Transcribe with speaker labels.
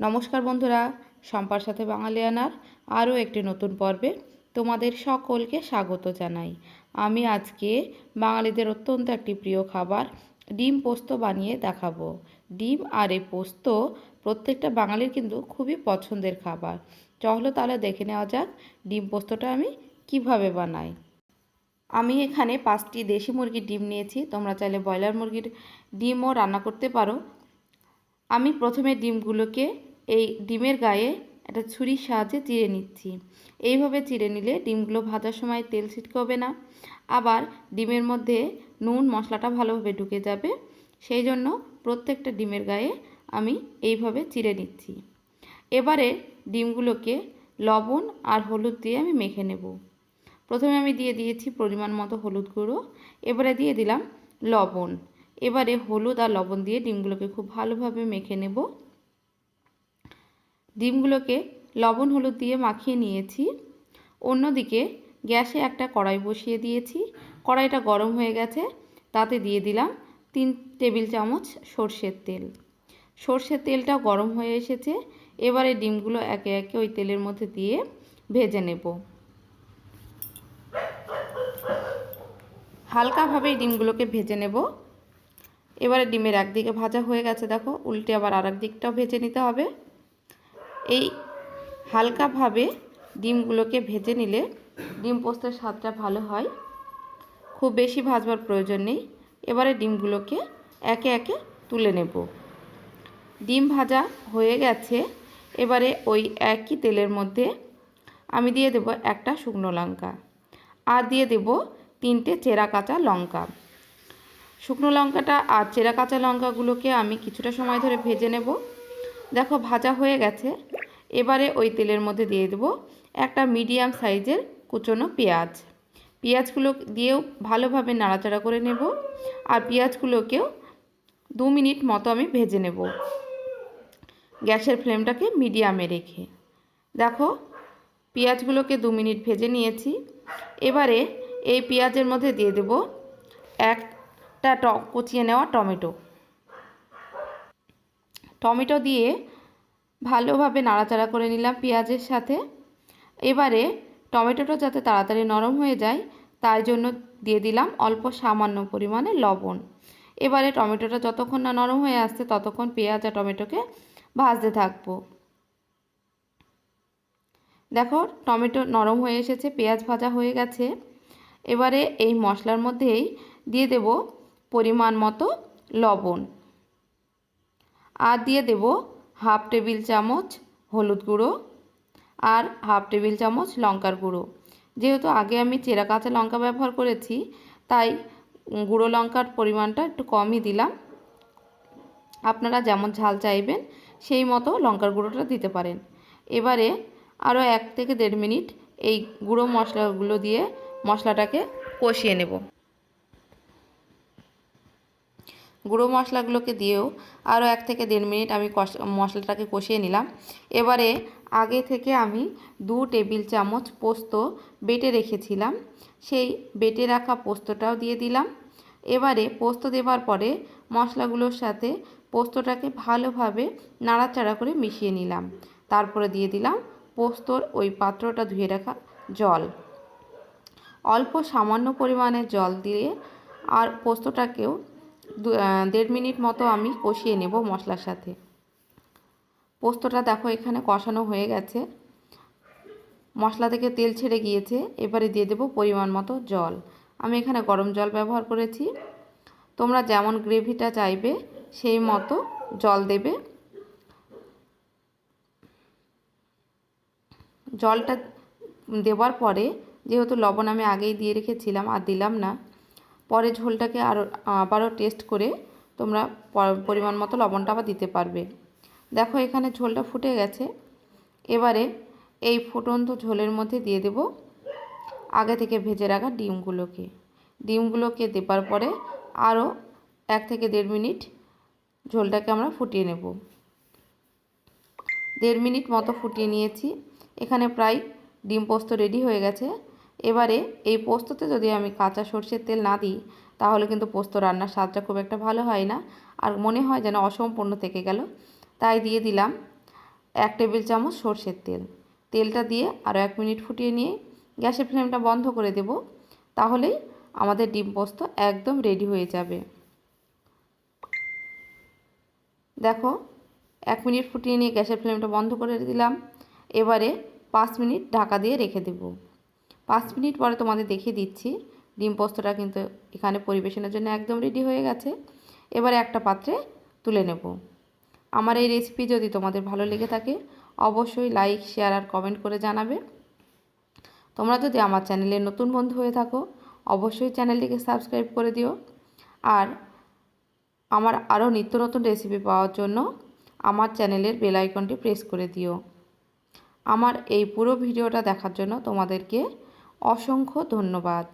Speaker 1: নমস্কার বন্ধুরা সম্পার সাথে বাঙালিয়ানার আরও একটি নতুন পর্বে তোমাদের সকলকে স্বাগত জানাই। আমি আজকে বাঙালিদের অত্যন্ত একটি প্রিয় খাবার ডিম পোস্ত বানিয়ে দেখাবো। ডিম আর এই পোস্ত প্রত্যেকটা বাঙালির কিন্তু খুবই পছন্দের খাবার। চলো তাহলে দেখে নেওয়া যাক ডিম পোস্তটা আমি কীভাবে বানাই। আমি এখানে পাঁচটি দেশি মুরগির ডিম নিয়েছি, তোমরা চাইলে ব্রয়লার মুরগির ডিমও রান্না করতে পারো। আমি প্রথমে ডিমগুলোকে এই ডিমের গায়ে একটা ছুরির সাহায্যে চিড়ে নিচ্ছি। এইভাবে চিড়ে নিলে ডিমগুলো ভাজার সময় তেল ছিটকবে না। আবার ডিমের মধ্যে নুন, মশলাটা ভালোভাবে ঢুকে যাবে। সেই জন্য প্রত্যেকটা ডিমের গায়ে আমি এইভাবে চিড়ে নিচ্ছি। এবারে ডিমগুলোকে লবণ আর হলুদ দিয়ে আমি মেখে নেব। প্রথমে আমি দিয়ে দিয়েছি পরিমাণ মতো হলুদ গুঁড়ো। এবারে দিয়ে দিলাম লবণ। এবারে হলুদ আর লবণ দিয়ে ডিমগুলোকে খুব ভালোভাবে মেখে নেব। ডিমগুলোকে লবণ হলুদ দিয়ে মাখিয়ে নিয়েছি। অন্যদিকে গ্যাসে একটা কড়াই বসিয়ে দিয়েছি। কড়াইটা গরম হয়ে গেছে। তাতে দিয়ে দিলাম তিন টেবিল চামচ সর্ষের তেল। সর্ষের তেলটা গরম হয়ে এসেছে। এবারে ডিমগুলো একে একে ওই তেলের মধ্যে দিয়ে ভেজে নেব। হালকাভাবে ডিমগুলোকে ভেজে নেব। এবারে ডিমের একদিকে ভাজা হয়ে গেছে, দেখো। উল্টে আবার আর দিকটাও ভেজে নিতে হবে। এই হালকাভাবে ডিমগুলোকে ভেজে নিলে ডিম পোস্তের স্বাদটা ভালো হয়। খুব বেশি ভাজবার প্রয়োজন নেই। এবারে ডিমগুলোকে একে একে তুলে নেব। ডিম ভাজা হয়ে গেছে। এবারে ওই একই তেলের মধ্যে আমি দিয়ে দেব একটা শুকনো লঙ্কা আর দিয়ে দেব তিনটে চেরা কাঁচা লঙ্কা। শুকনো লঙ্কাটা আর চেরা কাঁচা লঙ্কাগুলোকে আমি কিছুটা সময় ধরে ভেজে নেব। দেখো ভাজা হয়ে গেছে। এবারে ওই তেলের মধ্যে দিয়ে দেবো একটা মিডিয়াম সাইজের কুচনো পেঁয়াজ। পেঁয়াজগুলো দিয়েও ভালোভাবে নাড়াচাড়া করে নেব আর পেঁয়াজগুলোকেও দু মিনিট মতো আমি ভেজে নেব। গ্যাসের ফ্লেমটাকে মিডিয়ামে রেখে। দেখো, পেঁয়াজগুলোকে দু মিনিট ভেজে নিয়েছি। এবারে এই পেঁয়াজের মধ্যে দিয়ে দেব একটা কুচিয়ে নেওয়া টমেটো। টমেটো দিয়ে ভালোভাবে নাড়াচাড়া করে নিলাম পেঁয়াজের সাথে। এবারে টমেটোটা যাতে তাড়াতাড়ি নরম হয়ে যায়, তাই জন্য দিয়ে দিলাম অল্প সামান্য পরিমাণে লবণ। এবারে টমেটোটা যতক্ষণ না নরম হয়ে আসছে, ততক্ষণ পেঁয়াজ আর টমেটোকে ভাজতে থাকব। দেখো, টমেটো নরম হয়ে এসেছে, পেঁয়াজ ভাজা হয়ে গেছে। এবারে এই মশলার মধ্যেই দিয়ে দেব পরিমাণ মতো লবণ। আর দিয়ে দেব হাফ টেবিল চামচ হলুদ গুঁড়ো আর হাফ টেবিল চামচ লঙ্কার গুঁড়ো। যেহেতু আগে আমি চেরা কাঁচা লঙ্কা ব্যবহার করেছি, তাই গুঁড়ো লঙ্কার পরিমাণটা একটু কমই দিলাম। আপনারা যেমন ঝাল চাইবেন, সেই মতো লঙ্কার গুঁড়োটা দিতে পারেন। এবারে আরও এক থেকে দেড় মিনিট এই গুঁড়ো মশলাগুলো দিয়ে মশলাটাকে কষিয়ে নেব। গুঁড়ো মশলাগুলোকে দিয়েও আরও এক থেকে দেড় মিনিট আমি মশলাটাকে কষিয়ে নিলাম। এবারে আগে থেকে আমি দু টেবিল চামচ পোস্ত বেটে রেখেছিলাম। সেই বেটে রাখা পোস্তটাও দিয়ে দিলাম। এবারে পোস্ত দেওয়ার পরে মশলাগুলোর সাথে পোস্তটাকে ভালোভাবে নাড়াচাড়া করে মিশিয়ে নিলাম। তারপরে দিয়ে দিলাম পোস্তর ওই পাত্রটা ধুয়ে রাখা জল। অল্প সামান্য পরিমাণে জল দিয়ে আর পোস্তটাকেও দেড় মিনিট মতো আমি কষিয়ে নেব মশলার সাথে। পোস্তটা দেখো এখানে কষানো হয়ে গেছে। মশলা থেকে তেল ছেড়ে গিয়েছে, এবারে দিয়ে দেব পরিমাণ মতো জল। আমি এখানে গরম জল ব্যবহার করেছি। তোমরা যেমন গ্রেভিটা চাইবে, সেই মতো জল দেবে। জলটা দেওয়ার পরে, যেহেতু লবণ আমি আগেই দিয়ে রেখেছিলাম আর দিলাম না পরে ঝোলটাকে আরও আবারও টেস্ট করে তোমরা পরিমাণ মতো লবণটা আবার দিতে পারবে। দেখো এখানে ঝোলটা ফুটে গেছে। এবারে এই ফুটন্ত ঝোলের মধ্যে দিয়ে দেব আগে থেকে ভেজে রাখা ডিমগুলোকে। ডিমগুলোকে দেবার পরে আরও এক থেকে দেড় মিনিট ঝোলটাকে আমরা ফুটিয়ে নেব। দেড় মিনিট মতো ফুটিয়ে নিয়েছি। এখানে প্রায় ডিম পোস্ত রেডি হয়ে গেছে। এবারে এই পোস্ততে যদি আমি কাঁচা সর্ষের তেল না দিই, তাহলে কিন্তু পোস্ত রান্নার স্বাদটা খুব একটা ভালো হয় না। আর মনে হয় যেন অসম্পূর্ণ থেকে গেল। তাই দিয়ে দিলাম এক টেবিল চামচ সর্ষের তেল। তেলটা দিয়ে আরও এক মিনিট ফুটিয়ে নিয়ে গ্যাসের ফ্লেমটা বন্ধ করে দেব। তাহলেই আমাদের ডিম পোস্ত একদম রেডি হয়ে যাবে। দেখো, এক মিনিট ফুটিয়ে নিয়ে গ্যাসের ফ্লেমটা বন্ধ করে দিলাম। এবারে পাঁচ মিনিট ঢাকা দিয়ে রেখে দেব। পাঁচ মিনিট পরে তোমাদের দেখিয়ে দিচ্ছি। ডিম পোস্তটা কিন্তু এখানে পরিবেশনের জন্য একদম রেডি হয়ে গেছে। এবারে একটা পাত্রে তুলে নেব। আমার এই রেসিপি যদি তোমাদের ভালো লেগে থাকে, অবশ্যই লাইক শেয়ার আর কমেন্ট করে জানাবে। তোমরা যদি আমার চ্যানেলে নতুন বন্ধু হয়ে থাকো, অবশ্যই চ্যানেলটিকে সাবস্ক্রাইব করে দিও। আর আমার আরও নিত্য নতুন রেসিপি পাওয়ার জন্য আমার চ্যানেলের বেল আইকনটি প্রেস করে দিও। আমার এই পুরো ভিডিওটা দেখার জন্য তোমাদেরকে অসংখ্য ধন্যবাদ।